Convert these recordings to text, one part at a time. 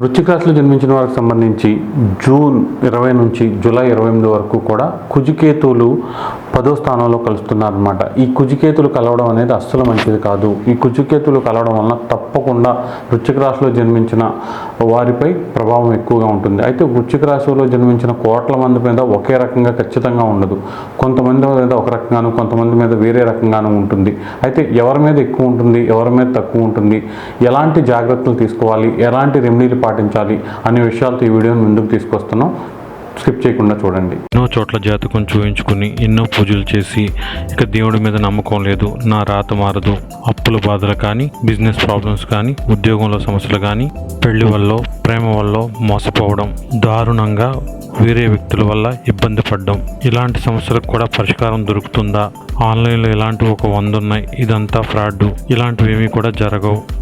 వృశ్చిక రాశిలో జన్మించిన వారికి సంబంధించి జూన్ ఇరవై నుంచి జూలై ఇరవై ఎనిమిది వరకు కూడా కుజికేతువులు పదో స్థానంలో కలుస్తున్నారన్నమాట. ఈ కుజికేతులు కలవడం అనేది అస్సలు మంచిది కాదు. ఈ కుజికేతులు కలవడం వలన తప్పకుండా వృచ్చిక రాశిలో జన్మించిన వారిపై ప్రభావం ఎక్కువగా ఉంటుంది. అయితే వృచ్చిక రాశిలో జన్మించిన కోట్ల మంది మీద ఒకే రకంగా ఖచ్చితంగా ఉండదు. కొంతమంది మీద ఒక రకంగాను కొంతమంది మీద వేరే రకంగాను ఉంటుంది. అయితే ఎవరి మీద ఎక్కువ ఉంటుంది ఎవరి మీద తక్కువ ఉంటుంది ఎలాంటి జాగ్రత్తలు తీసుకోవాలి ఎలాంటి రెమెడీలు పాటించాలి అనే విషయాలతో ఈ వీడియోని ముందుకు తీసుకొస్తున్నాం. స్కిప్ చేయకుండా చూడండి. ఎన్నో చోట్ల జాతకం చూయించుకుని ఎన్నో పూజలు చేసి ఇక దేవుడి మీద నమ్మకం లేదు నా రాత మారదు. అప్పుల బాధలు కానీ బిజినెస్ ప్రాబ్లమ్స్ కానీ ఉద్యోగంలో సమస్యలు కానీ పెళ్ళి వల్ల ప్రేమ వల్ల మోసపోవడం దారుణంగా వేరే వ్యక్తుల వల్ల ఇబ్బంది పడడం. ఇలాంటి సమస్యలకు కూడా పరిష్కారం దొరుకుతుందా? ఆన్లైన్లో ఇలాంటివి ఒక వంద ఉన్నాయి ఇదంతా ఫ్రాడ్ ఇలాంటివి ఏమీ కూడా జరగవు.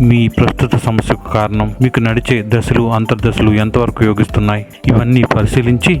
మీ ప్రస్తుత సమస్యకు కారణం. మీకు నడిచే దశలు అంతర్దశలు ఎంతవరకు యోగిస్తున్నాయి? ఇవన్నీ పరిశీలించి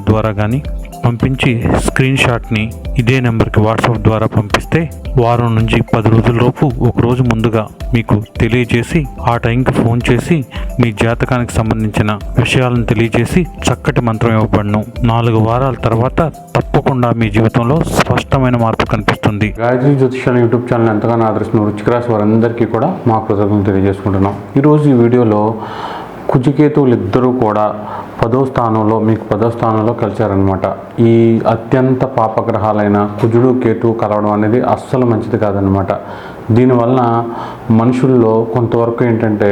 గా- ద్వారా కానీ పంపించి స్క్రీన్ షాట్ని ఇదే నెంబర్కి వాట్సాప్ ద్వారా పంపిస్తే వారం నుంచి పది రోజుల లోపు ఒక రోజు ముందుగా మీకు తెలియజేసి ఆ టైంకి ఫోన్ చేసి మీ జాతకానికి సంబంధించిన విషయాలను తెలియజేసి చక్కటి మంత్రం ఇవ్వబడను. నాలుగు వారాల తర్వాత తప్పకుండా మీ జీవితంలో స్పష్టమైన మార్పు కనిపిస్తుంది. గాయత్రి జ్యోతిషాల యూట్యూబ్ ఛానల్ ఎంతగానో ఆదరిస్తున్న రుచికరాశి వారందరికీ కూడా మా కృతజ్ఞతలు తెలియజేసుకుంటున్నాం. ఈరోజు ఈ వీడియోలో కుజికేతువులు ఇద్దరూ కూడా పదో స్థానంలో మీకు పదో స్థానంలో కలిశారనమాట ఈ అత్యంత పాపగ్రహాలైన కుజుడు కేతువు కలవడం అనేది అస్సలు మంచిది కాదనమాట దీనివలన మనుషుల్లో కొంతవరకు ఏంటంటే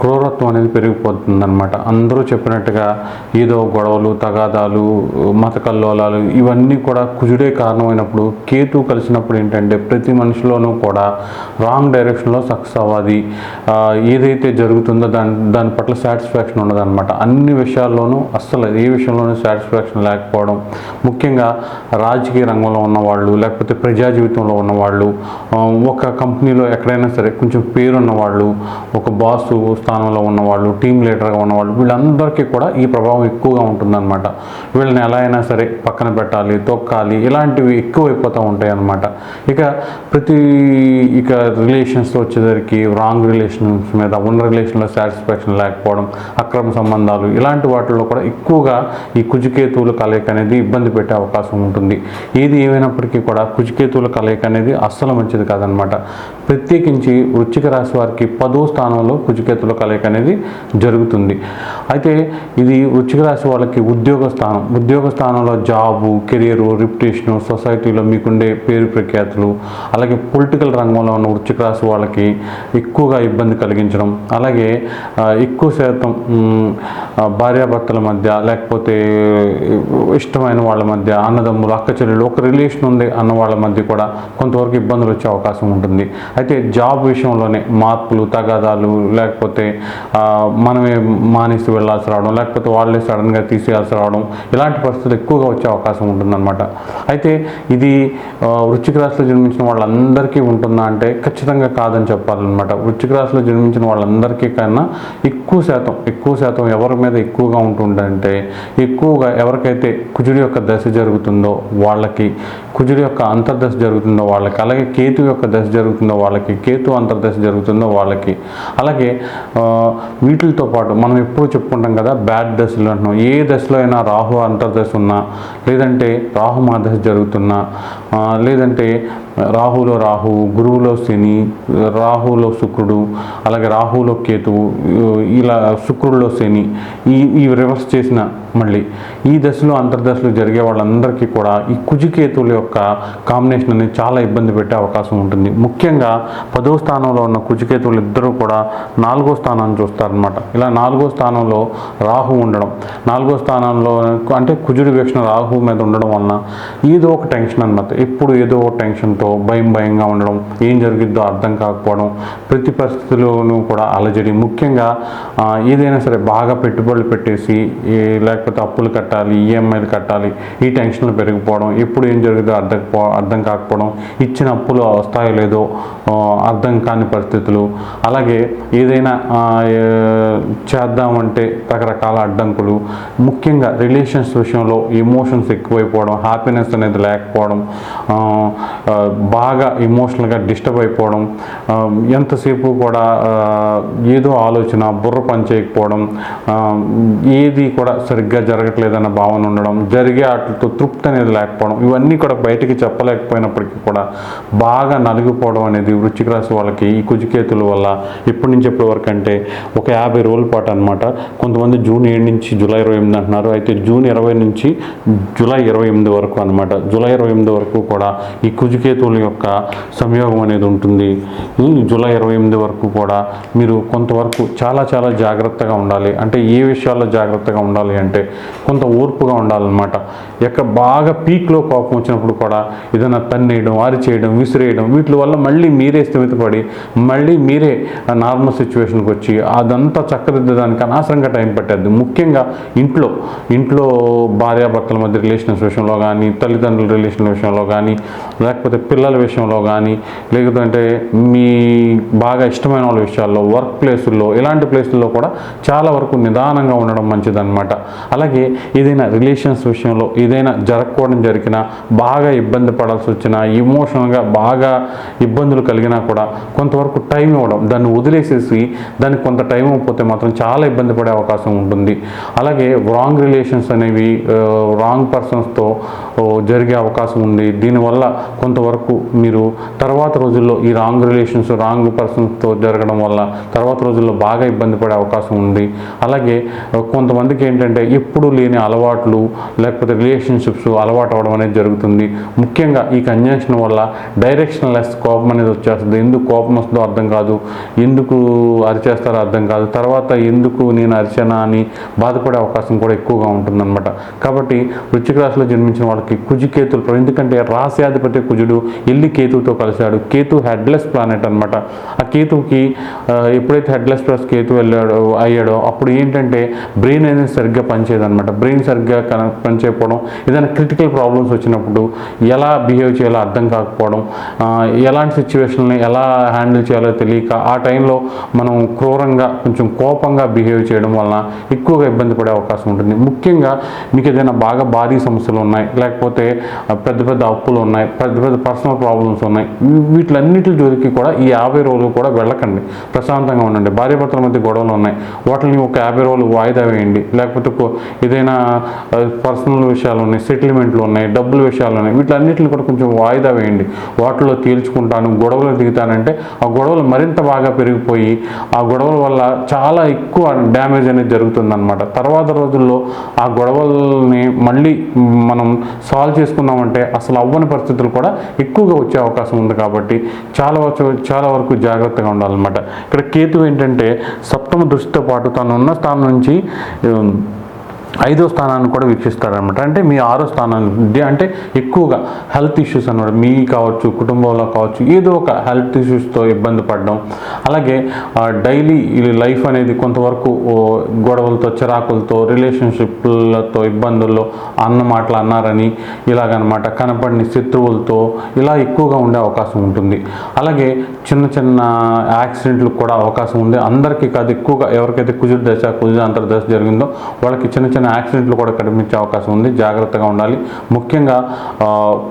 క్రూరత్వం అనేది పెరిగిపోతుంది అనమాట అందరూ చెప్పినట్టుగా ఏదో గొడవలు తగాదాలు మత కల్లోలాలు ఇవన్నీ కూడా కుజుడే కారణమైనప్పుడు కేతు కలిసినప్పుడు ఏంటంటే ప్రతి మనిషిలోనూ కూడా రాంగ్ డైరెక్షన్లో సక్సెస్ అవ్వాలి. ఏదైతే జరుగుతుందో దాని దాని పట్ల సాటిస్ఫాక్షన్ ఉండదన్నమాట. అన్ని విషయాల్లోనూ అస్సలు ఏ విషయంలోనూ సాటిస్ఫాక్షన్ లేకపోవడం. ముఖ్యంగా రాజకీయ రంగంలో ఉన్నవాళ్ళు లేకపోతే ప్రజా జీవితంలో ఉన్నవాళ్ళు ఒక కంపెనీలో ఎక్కడైనా సరే కొంచెం పేరున్న వాళ్ళు ఒక బాసు స్థానంలో ఉన్నవాళ్ళు టీం లీడర్గా ఉన్నవాళ్ళు వీళ్ళందరికీ కూడా ఈ ప్రభావం ఎక్కువగా ఉంటుందన్నమాట. వీళ్ళని ఎలా అయినా సరే పక్కన పెట్టాలి తొక్కాలి ఇలాంటివి ఎక్కువైపోతూ ఉంటాయి అన్నమాట ఇక ప్రతి ఇక రిలేషన్స్ వచ్చేసరికి రాంగ్ రిలేషన్స్ మీద ఉన్న రిలేషన్లో సాటిస్ఫాక్షన్ లేకపోవడం అక్రమ సంబంధాలు ఇలాంటి వాటిల్లో కూడా ఎక్కువగా ఈ కుజికేతువుల కలయిక అనేది ఇబ్బంది పెట్టే అవకాశం ఉంటుంది. ఏది ఏమైనప్పటికీ కూడా కుజికేతువుల కలయిక అనేది అస్సలు మంచిది కాదనమాట ప్రత్యేకించి వృశ్చిక రాశి వారికి పదో స్థానంలో కుజికేతుల కలయిక అనేది జరుగుతుంది. అయితే ఇది వృచ్చిక రాశి వాళ్ళకి ఉద్యోగ స్థానం. ఉద్యోగ స్థానంలో జాబు కెరియర్ రిప్యుటేషన్ సొసైటీలో మీకుండే పేరు ప్రఖ్యాతులు అలాగే పొలిటికల్ రంగంలో ఉన్న వృచ్చిక రాశి వాళ్ళకి ఎక్కువగా ఇబ్బంది కలిగించడం అలాగే ఎక్కువ శాతం భార్యాభర్తల మధ్య లేకపోతే ఇష్టమైన వాళ్ళ మధ్య అన్నదమ్ములు అక్క చెల్లెలు ఒక రిలేషన్ ఉంది అన్న వాళ్ళ మధ్య కూడా కొంతవరకు ఇబ్బందులు వచ్చే అవకాశం ఉంటుంది. అయితే జాబ్ విషయంలోనే మార్పులు తగాదాలు లేకపోతే మనమే మానేసి వెళ్ళాల్సి రావడం లేకపోతే వాళ్ళే సడన్గా తీసేయాల్సి రావడం ఇలాంటి పరిస్థితులు ఎక్కువగా వచ్చే అవకాశం ఉంటుందన్నమాట. అయితే ఇది వృచ్చిక రాశిలో జన్మించిన వాళ్ళందరికీ ఉంటుందా అంటే ఖచ్చితంగా కాదని చెప్పాలన్నమాట. వృచ్చిక రాశిలో జన్మించిన వాళ్ళందరికీ కన్నా ఎక్కువ శాతం ఎక్కువ శాతం ఎవరి మీద ఎక్కువగా ఉంటుందంటే ఎక్కువగా ఎవరికైతే కుజుడి యొక్క దశ జరుగుతుందో వాళ్ళకి కుజుడి యొక్క అంతర్దశ జరుగుతుందో వాళ్ళకి అలాగే కేతు యొక్క దశ జరుగుతుందో వాళ్ళకి కేతు అంతర్దశ జరుగుతుందో వాళ్ళకి అలాగే వీటితో పాటు మనం ఎప్పుడు చెప్పుకుంటాం కదా బ్యాడ్ దశలు అంటున్నాం. ఏ దశలో అయినా రాహు అంతర్దశ ఉన్నా లేదంటే రాహు మహాదశ జరుగుతున్నా లేదంటే రాహులో రాహు గురువులో శని రాహులో శుక్రుడు అలాగే రాహులో కేతువు ఇలా శుక్రుడిలో శని ఈ ఈ రివర్స్ చేసిన మళ్ళీ ఈ దశలో అంతర్దశలో జరిగే వాళ్ళందరికీ కూడా ఈ కుజికేతువుల యొక్క కాంబినేషన్ అనేది చాలా ఇబ్బంది పెట్టే అవకాశం ఉంటుంది. ముఖ్యంగా పదో స్థానంలో ఉన్న కుజికేతువులు ఇద్దరూ కూడా నాలుగో స్థానాన్ని చూస్తారనమాట ఇలా నాలుగో స్థానంలో రాహు ఉండడం. నాలుగో స్థానంలో అంటే కుజుడి వీక్షణ రాహు మీద ఉండడం వలన ఏదో ఒక టెన్షన్ అనమాట ఎప్పుడు ఏదో ఒక టెన్షన్తో భయం భయంగా ఉండడం ఏం జరిగిద్దో అర్థం కాకపోవడం ప్రతి పరిస్థితిలోనూ కూడా అలజడి. ముఖ్యంగా ఏదైనా సరే బాగా పెట్టుబడులు పెట్టేసి లేకపోతే అప్పులు కట్టాలి ఈఎంఐలు కట్టాలి ఈ టెన్షన్లు పెరిగిపోవడం ఎప్పుడు ఏం జరుగుతుందో అర్థం అర్థం కాకపోవడం ఇచ్చిన అప్పులు వస్తాయో లేదో అర్థం కాని పరిస్థితులు. అలాగే ఏదైనా చేద్దామంటే ఉంటే రకరకాల అడ్డంకులు ముఖ్యంగా రిలేషన్స్ విషయంలో ఎమోషన్స్ ఎక్కువైపోవడం హ్యాపీనెస్ అనేది లేకపోవడం బాగా ఎమోషనల్గా డిస్టర్బ్ అయిపోవడం ఎంతసేపు కూడా ఏదో ఆలోచన బుర్ర పని చేయకపోవడం ఏది కూడా సరిగ్గా జరగట్లేదన్న భావన ఉండడం జరిగే వాటితో తృప్తి అనేది లేకపోవడం ఇవన్నీ కూడా బయటికి చెప్పలేకపోయినప్పటికీ కూడా బాగా నలిగిపోవడం అనేది వృచ్చిక రాశి వాళ్ళకి ఈ కుజికేతుల వల్ల ఇప్పటి నుంచి ఎప్పటి వరకు అంటే ఒక యాభై రోజుల పాటు అనమాట కొంతమంది జూన్ ఏడు నుంచి జూలై ఇరవై ఎనిమిది అంటున్నారు. అయితే జూన్ ఇరవై నుంచి జూలై ఇరవై ఎనిమిది వరకు అనమాట జూలై ఇరవై ఎనిమిది వరకు కూడా ఈ కుజికేతువుల యొక్క సంయోగం అనేది ఉంటుంది. ఈ జూలై ఇరవై ఎనిమిది వరకు కూడా మీరు కొంతవరకు చాలా చాలా జాగ్రత్తగా ఉండాలి. అంటే ఏ విషయాల్లో జాగ్రత్తగా ఉండాలి అంటే కొంత ఓర్పుగా ఉండాలన్నమాట. ఎక్కడ బాగా పీక్లో కోపం వచ్చినప్పుడు కూడా ఏదైనా తన్నేయడం అరిచేయడం విసిరేయడం వీటి వల్ల మళ్ళీ మీరే స్థిమితపడి మళ్ళీ మీరే నార్మల్ సిచ్యువేషన్కి వచ్చి అదంతా చక్కదిద్దడానికి అనవసరంగా టైం పట్టేది. ముఖ్యంగా ఇంట్లో ఇంట్లో భార్యాభర్తల మధ్య రిలేషన్స్ విషయంలో కానీ తల్లిదండ్రుల రిలేషన్ విషయంలో కానీ లేకపోతే పిల్లల విషయంలో కానీ లేకపోతే మీ బాగా ఇష్టమైన వాళ్ళ విషయాల్లో వర్క్ ప్లేసుల్లో ఇలాంటి ప్లేసుల్లో కూడా చాలా వరకు నిదానంగా ఉండడం మంచిదన్నమాట. అలాగే ఏదైనా రిలేషన్స్ విషయంలో ఏదైనా జరగకపోవడం జరిగినా బాగా ఇబ్బంది పడాల్సి వచ్చినా ఎమోషనల్గా బాగా ఇబ్బందులు కలిగినా కూడా కొంతవరకు టైం ఇవ్వడం దాన్ని వదిలేసేసి దానికి కొంత టైం పోతే మాత్రం చాలా ఇబ్బంది పడే అవకాశం ఉంటుంది. అలాగే రాంగ్ రిలేషన్స్ అనేవి రాంగ్ పర్సన్స్తో జరిగే అవకాశం ఉంది. దీనివల్ల కొంతవరకు మీరు తర్వాత రోజుల్లో ఈ రాంగ్ రిలేషన్స్ రాంగ్ పర్సన్స్తో జరగడం వల్ల తర్వాత రోజుల్లో బాగా ఇబ్బంది పడే అవకాశం ఉంది. అలాగే కొంతమందికి ఏంటంటే ఎప్పుడు లేని అలవాట్లు లేకపోతే రిలేషన్షిప్స్ అలవాటు అవడం అనేది జరుగుతుంది. ముఖ్యంగా ఈ కంజంక్షన్ వల్ల డైరెక్షన్ లెస్ కోపం అనేది వచ్చేస్తుంది. ఎందుకు కోపం వస్తుందో అర్థం కాదు. ఎందుకు అరిచేస్తారో అర్థం కాదు. తర్వాత ఎందుకు నేను అర్చన అని బాధపడే అవకాశం కూడా ఎక్కువగా ఉంటుందన్నమాట. కాబట్టి వృశ్చిక రాశిలో జన్మించిన వాళ్ళకి కుజికేతులు ఎందుకంటే రాశ్యాధిపతి కుజుడు ఎల్లి కేతువుతో కలిశాడు. కేతు హెడ్లెస్ ప్లానెట్ అనమాట ఆ కేతువుకి ఎప్పుడైతే హెడ్లెస్ ప్లస్ కేతు వెళ్ళాడో అయ్యాడో అప్పుడు ఏంటంటే బ్రెయిన్ అనేది సరిగ్గా పనిచేయదనమాట బ్రెయిన్ సరిగ్గా కన పనిచేయకపోవడం ఏదైనా క్రిటికల్ ప్రాబ్లమ్స్ వచ్చినప్పుడు ఎలా బిహేవ్ చేయాలో అర్థం కాకపోవడం ఎలాంటి సిచ్యువేషన్ని ఎలా హ్యాండిల్ చేయాలో తెలియక ఆ టైంలో మనం క్రూరంగా కొంచెం కోపంగా బిహేవ్ చేయడం వలన ఎక్కువగా ఇబ్బంది పడే అవకాశం ఉంటుంది. ముఖ్యంగా మీకు ఏదైనా బాగా భారీ సమస్యలు ఉన్నాయి లేకపోతే పెద్ద పెద్ద అప్పులు ఉన్నాయి పెద్ద పెద్ద పర్సనల్ ప్రాబ్లమ్స్ ఉన్నాయి వీటిలన్నింటి వీటిలన్నిటి జోలికి కూడా ఈ యాభై రోజులు కూడా వెళ్ళకండి. ప్రశాంతంగా ఉండండి. భార్యాభర్తల మధ్య గొడవలు ఉన్నాయి. వాటిని ఒక యాభై రోజులు వాయిదా వేయండి. లేకపోతే ఏదైనా పర్సనల్ విషయాలు ఉన్నాయి సెటిల్మెంట్లు ఉన్నాయి డబ్బుల విషయాలు ఉన్నాయి వీటిలన్నిటిని కూడా కొంచెం వాయిదా వేయండి. వాటిలో తేల్చుకుంటాను గొడవలు దిగుతానంటే ఆ గొడవలు మరింత బాగా పెరిగిపోయి ఆ గొడవల వల్ల చాలా ఎక్కువ డ్యామేజ్ అనేది జరుగుతుందన్నమాట. తర్వాత రోజుల్లో ఆ గొడవల్ని మళ్ళీ మనం సాల్వ్ చేసుకున్నామంటే అసలు అవ్వని పరిస్థితులు కూడా ఎక్కువగా వచ్చే అవకాశం ఉంది కాబట్టి చాలా వరకు చాలా వరకు జాగ్రత్తగా ఉండాలన్నమాట. ఇక్కడ కేతు ఏంటంటే సప్తమ దృష్టితో పాటు తను ఉన్న స్థానం నుంచి ఐదో స్థానాన్ని కూడా వీక్షిస్తారనమాట అంటే మీ ఆరో స్థానాన్ని అంటే ఎక్కువగా హెల్త్ ఇష్యూస్ అనమాట మీ కావచ్చు కుటుంబంలో కావచ్చు ఏదో ఒక హెల్త్ ఇష్యూస్తో ఇబ్బంది పడడం. అలాగే డైలీ లైఫ్ అనేది కొంతవరకు ఓ, గొడవలతో చిరాకులతో రిలేషన్షిప్లతో ఇబ్బందుల్లో అన్న మాటలు అన్నారని ఇలాగనమాట. కనపడిన శత్రువులతో ఇలా ఎక్కువగా ఉండే అవకాశం ఉంటుంది. అలాగే చిన్న చిన్న యాక్సిడెంట్లు కూడా అవకాశం ఉంది. అందరికీ కాదు ఎక్కువగా ఎవరికైతే కుజుడు దశ కుజుడు అంతర్దశ జరిగిందో వాళ్ళకి చిన్న చిన్న యాక్సిడెంట్లు కూడా కనిపించే అవకాశం ఉంది. జాగ్రత్తగా ఉండాలి. ముఖ్యంగా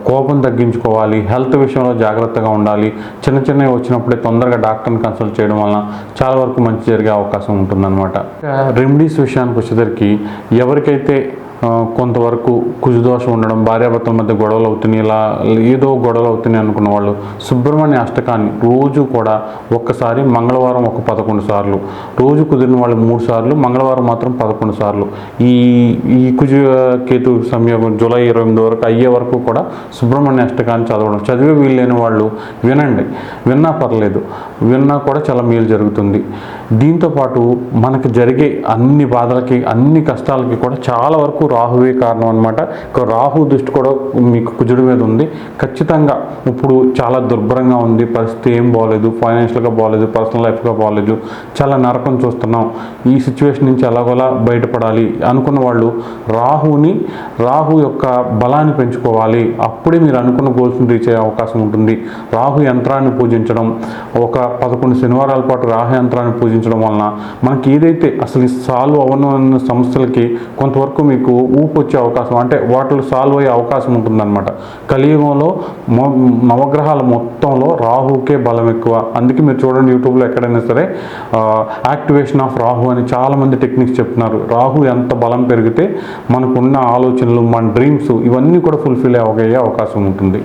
కోపం తగ్గించుకోవాలి. హెల్త్ విషయంలో జాగ్రత్తగా ఉండాలి. చిన్న చిన్నవి వచ్చినప్పుడే తొందరగా డాక్టర్ని కన్సల్ట్ చేయడం వలన చాలా వరకు మంచి జరిగే అవకాశం ఉంటుందన్నమాట. రెమెడీస్ విషయానికి వచ్చేసరికి ఎవరికైతే కొంతవరకు కుజదోషం ఉండడం భార్యాభర్తల మధ్య గొడవలు అవుతున్నాయి ఇలా ఏదో గొడవలు అవుతున్నాయి అనుకున్న వాళ్ళు సుబ్రహ్మణ్య అష్టకాన్ని రోజు కూడా ఒక్కసారి మంగళవారం ఒక పదకొండు సార్లు రోజు కుదిరిన వాళ్ళు మూడు సార్లు మంగళవారం మాత్రం పదకొండు సార్లు. ఈ ఈ కుజ కేతు సంయోగం జూలై ఇరవై ఎనిమిది వరకు అయ్యే వరకు కూడా సుబ్రహ్మణ్య అష్టకాన్ని చదవడం. చదివే వీలు లేని వాళ్ళు వినండి. విన్నా పర్లేదు. విన్నా కూడా చాలా మేలు జరుగుతుంది. దీంతోపాటు మనకు జరిగే అన్ని బాధలకి అన్ని కష్టాలకి కూడా చాలా వరకు రాహువే కారణం అనమాట రాహు దృష్టి కూడా మీకు కుజుడి మీద ఉంది. ఖచ్చితంగా ఇప్పుడు చాలా దుర్భరంగా ఉంది. పరిస్థితి ఏం బాగోలేదు ఫైనాన్షియల్గా బాగోలేదు పర్సనల్ లైఫ్గా బాగోలేదు చాలా నరకం చూస్తున్నాం. ఈ సిచ్యువేషన్ నుంచి ఎలాగోలా బయటపడాలి అనుకున్న వాళ్ళు రాహుని రాహు యొక్క బలాన్ని పెంచుకోవాలి. అప్పుడే మీరు అనుకున్న గోల్స్ని రీచ్ అయ్యే అవకాశం ఉంటుంది. రాహు యంత్రాన్ని పూజించడం ఒక పదకొండు శనివారాల పాటు రాహు యంత్రాన్ని పూజించడం వలన మనకి ఏదైతే అసలు సాల్వ్ అవ్వనున్న సమస్యలకి కొంతవరకు మీకు ఊపు వచ్చే అవకాశం అంటే వాటిలో సాల్వ్ అయ్యే అవకాశం ఉంటుందన్నమాట. కలియుగంలో నవగ్రహాల మొత్తంలో రాహుకే బలం ఎక్కువ. అందుకే మీరు చూడండి యూట్యూబ్లో ఎక్కడైనా సరే యాక్టివేషన్ ఆఫ్ రాహు అని చాలామంది టెక్నిక్స్ చెప్తున్నారు. రాహు ఎంత బలం పెరిగితే మనకున్న ఆలోచనలు మన డ్రీమ్స్ ఇవన్నీ కూడా ఫుల్ఫిల్ అయ్యే అవకాశం ఉంటుంది.